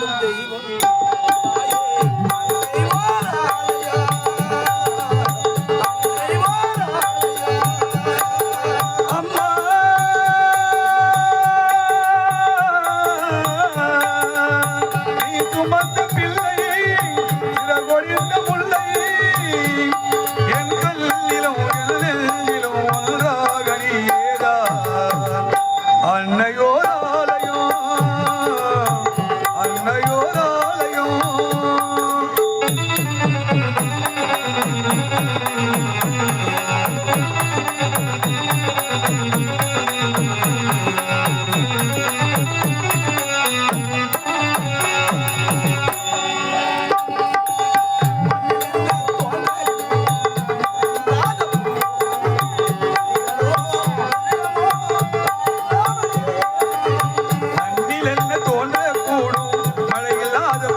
놈들 이거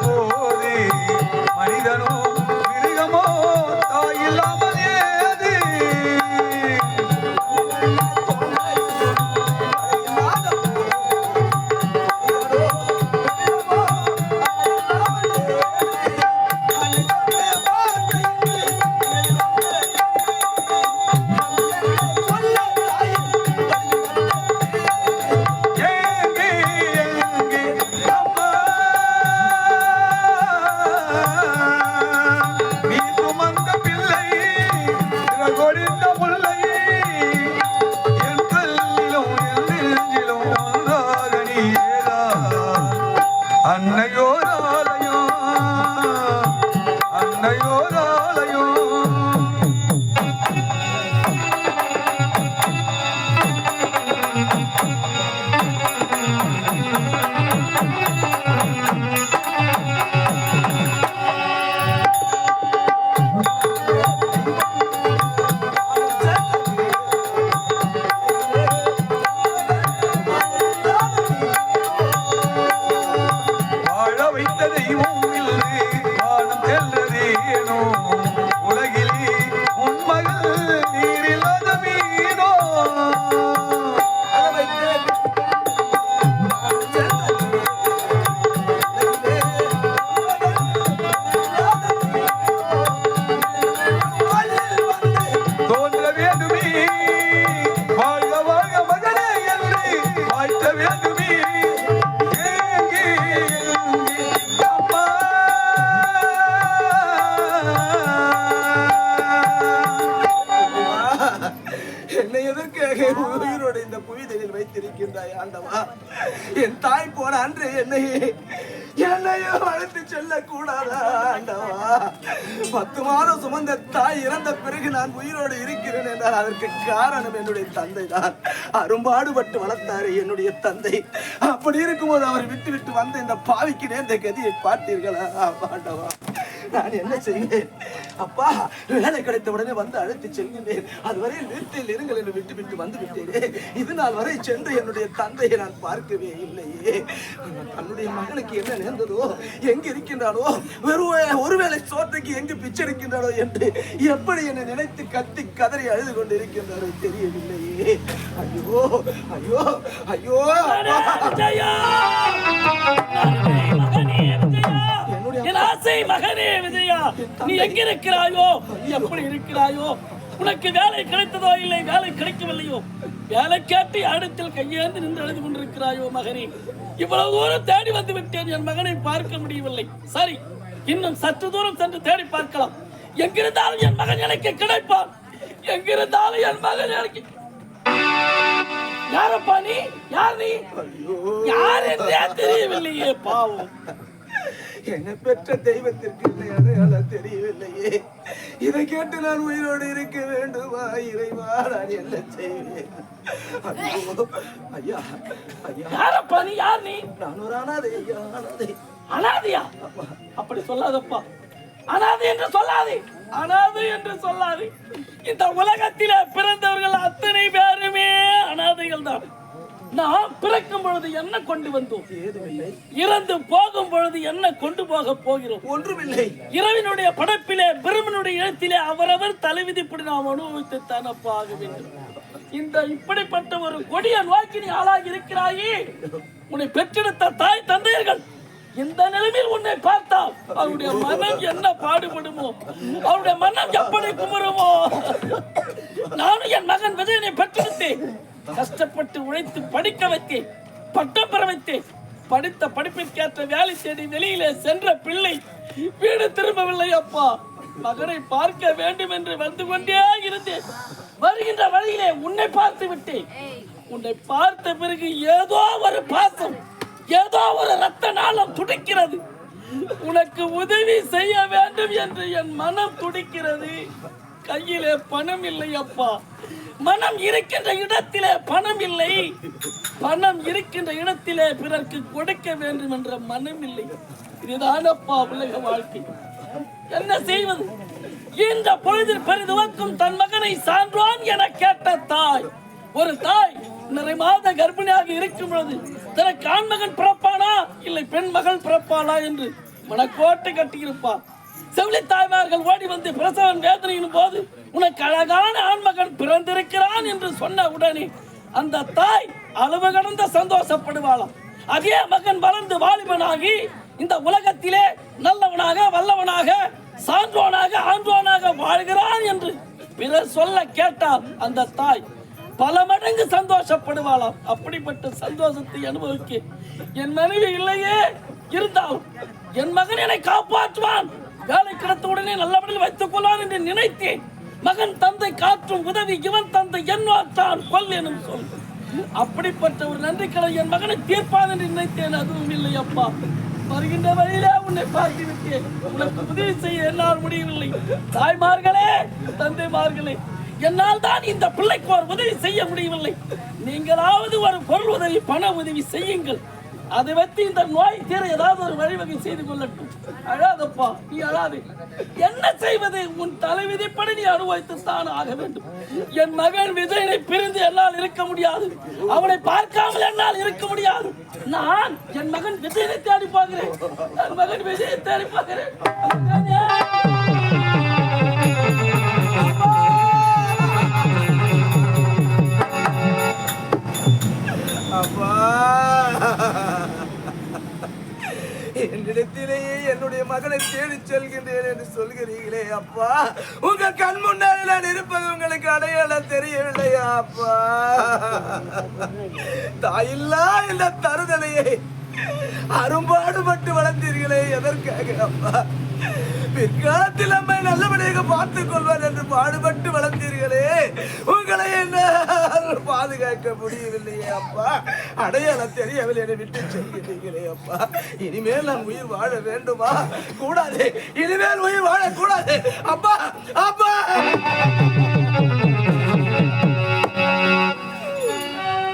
ও રોળાળ્યું என்னை எதற்காக உயிரோடு இந்த புவிதலில் வைத்திருக்கின்றாய் ஆண்டவா? என் தாய் போன அன்று என்னை என்னையோ அழைத்து செல்ல கூடாதா ஆண்டவா? பத்து மாதம் சுமந்த தாய் இறந்த பிறகு நான் உயிரோடு இருக்கிறேன் என்றால் அதற்கு காரணம் என்னுடைய தந்தை தான் அரும்பாடுபட்டு வளர்த்தாரு என்னுடைய தந்தை. அப்படி இருக்கும்போது அவர் விட்டு விட்டு வந்த இந்த பாவிக்கு நேர்ந்த கதியை பார்த்தீர்களா? ஆண்டவா. நான் என்ன செய்வேன்? அப்பா வேலை கிடைத்த உடனே வந்து அழைத்து செல்கின்றேன். அதுவரை வீட்டில் இருங்கள் என்று விட்டு விட்டு வந்து விட்டேனே இது நாள் வரை சென்று என்னுடைய தந்தையை நான் பார்க்கவே இல்லையே. தன்னுடைய மகனுக்கு என்ன நேர்ந்ததோ எங்கு இருக்கின்றானோ வெறும் ஒருவேளை சோற்றைக்கு எங்கு பிச்செடுக்கின்றானோ என்று எப்படி என்னை நினைத்து கத்தி கதறி அழுது கொண்டு இருக்கின்றாரோ தெரியவில்லையே. ஐயோ ஐயோ ஐயோ ஐயோ. ஆசை மகனே விஜயா நீ எங்க இருக்கிறாயோ எப்படி இருக்கிறாயோ? உனக்கு வேலை கிடைத்ததோ இல்லை வேலை கிடைக்கவில்லையோ? வேலை கேட்டு அடுத்தில் கையேந்து நின்று அழுது கொண்டிருக்கிறாயோ மகனே? இவ்வளவு தூரம் தேடி வந்து விட்டேன் என் மகனை பார்க்க முடியவில்லை. சரி இன்னும் சற்று தூரம் சென்று தேடி பார்க்கலாம். எங்கிருந்தாலும் என் மகன் எனக்கு கிடைப்பான். எங்கிருந்தாலும் என் மகன் எனக்கு யாரப்பா நீ? யார் நீ? யார் என்றே தெரியவில்லையே பாவம். என்னை பெற்ற தெய்வத்திற்கு இல்லை அடையாளம் தெரியவில்லையே. இதை கேட்டு நான் உயிரோடு இருக்க வேண்டுமா இறைவா நான் என்ன செய்வேன்? ஐயோ, ஐயா யாரப்பா நீ யார் நீ? நான் ஒரு அனாதை ஐயா அனாதை. அனாதையா? அப்படி சொல்லாதப்பா. அனாதை என்று சொல்லாதே. அனாதை என்று சொல்லாதே. இந்த உலகத்திலே பிறந்தவர்கள் அத்தனை பேருமே அனாதைகள் தான் நாம் பிறக்கும் பொழுது என்ன கொண்டு வந்தோம்? ஏதுமில்லை. இறந்து போகும் பொழுது என்ன கொண்டு போக போகிறோம்? ஒன்றுமில்லை. இரவினுடைய படைப்பிலே பிரம்மனுடைய எழுத்திலே அவரவர் தலைவிதிப்படி நாம் அனுபவித்து தானப்பா ஆக வேண்டும். இந்த இப்படிப்பட்ட ஒரு கொடிய நோக்கி நீ ஆளாகி இருக்கிறாயே. உன்னை பெற்றெடுத்த தாய் தந்தையர்கள் இந்த நிலைமையில் உன்னை பார்த்தால் அவருடைய மனம் என்ன பாடுபடுமோ? அவருடைய மனம் எப்படி குமுறுமோ? நானும் என் மகன் விஜயனை பெற்றெடுத்தேன். கஷ்டப்பட்டு உழைத்து படிக்க வைத்து பட்டம் பெற வைத்து படித்த படிப்பிற்கேற்ற வேலை தேடி வெளியிலே சென்ற பிள்ளை வீடு திரும்பவில்லை அப்பா. மகனை பார்க்க வேண்டும் என்று வந்து கொண்டே இருந்தேன். வருகின்ற வழியிலே உன்னை பார்த்து விட்டேன். உன்னை பார்த்த பிறகு ஏதோ ஒரு பாசம் ஏதோ ஒரு ரத்த நாளம் துடிக்கிறது. உனக்கு உதவி செய்ய வேண்டும் என்று என் மனம் துடிக்கிறது. கையிலே பணம் இல்லை அப்பா. மனம் இருக்கின்ற இடத்திலே பணம் இல்லை. பணம் இருக்கின்ற இடத்திலே பிறர்க்கு கொடுக்க வேண்டும் என்ற மனம் இல்லை. இதுதான் அப்பா உலக வாழ்க்கை. என்ன செய்வது? இந்த பொழுதில் பெரிதுவக்கும் தன் மகனை சான்றான் என கேட்ட தாய். ஒரு தாய் நிறை மாத கர்ப்பிணியாக இருக்கும் பொழுது தனக்கு ஆண்மகன் பிறப்பானா? இல்லை பெண் மகள் பிறப்பாளா என்று மனக்கோட்டை கட்டியிருப்பார் செவிலி தாய்மார்கள் ஓடி வந்து பிரசவன் வேதனையின் போது உனக்கு அழகான ஆண்மகன் பிறந்திருக்கிறான் என்று சொன்ன உடனே அந்த தாய் அளவு கடந்த சந்தோஷப்படுவாளாம். அதே மகன் வளர்ந்து வாலிபனாகி இந்த உலகத்திலே நல்லவனாக வல்லவனாக சான்றோனாக ஆன்றோனாக வாழ்கிறான் என்று பிறர் சொல்ல கேட்டால் அந்த தாய் பல மடங்கு சந்தோஷப்படுவாளாம். அப்படிப்பட்ட சந்தோஷத்தை அனுபவிக்க என் மனைவி இல்லையே இருந்தாலும் என் மகன் என்னை காப்பாற்றுவான் வேலை கிடைத்த உடனே நல்லபடியில் வைத்துக் கொள்வான் என்று நினைத்தேன். மகன் தந்தை காற்றும் உதவி இவன் தந்தை என்வாற்றான் கொல் எனும் சொல். அப்படிப்பட்ட ஒரு நன்றி கடை என் மகனை தீர்ப்பான் என்று நினைத்தேன். அதுவும் இல்லை அப்பா. வருகின்ற வழியிலே உன்னை பார்த்து விட்டேன் உனக்கு உதவி செய்ய என்னால் முடியவில்லை. தாய்மார்களே தந்தைமார்களே என்னால் தான் இந்த பிள்ளைக்கு ஒரு உதவி செய்ய முடியவில்லை. நீங்களாவது ஒரு பொருள் உதவி பண உதவி செய்யுங்கள். அதை வைத்து இந்த நோய் தீர ஏதாவது ஒரு வழிவகை செய்து கொள்ளட்டும். அழாதப்பா நீ அழாது. என்ன செய்வது? உன் தலைவிதிப்படி நீ அனுபவித்து தான் ஆக வேண்டும். என் மகன் விஜயனை பிரிந்து என்னால் இருக்க முடியாது. அவனை பார்க்காமல் என்னால் இருக்க முடியாது. நான் என் மகன் விஜயனை தேடி பார்க்கிறேன். என் மகன் விஜயை தேடி பார்க்கிறேன். என்னுடைய மகனை தேடி செல்கின்றேன் என்று சொல்கிறீர்களே அப்பா. உங்க கண் முன்னால் நான் இருப்பது உங்களுக்கு அடையாளம் தெரியவில்லையா அப்பா? தாயில்லா இந்த தருதலையை அரும்பாடுபட்டு வளர்ந்தீர்களே எதற்காக அப்பா? பிற்காலத்தில் நம்மை நல்லபடியாக பார்த்துக் கொள்வார் என்று பாடுபட்டு வளர்ந்தீர்களே. உங்களை என்ன என்னால் பாதுகாக்க முடியவில்லையே அப்பா. அடையாளம் தெரியவில்லை என விட்டு சொல்லிட்டீங்களே அப்பா. இனிமேல் நான் உயிர் வாழ வேண்டுமா? கூடாது. இனிமேல் உயிர் வாழக்கூடாது. அப்பா அப்பா!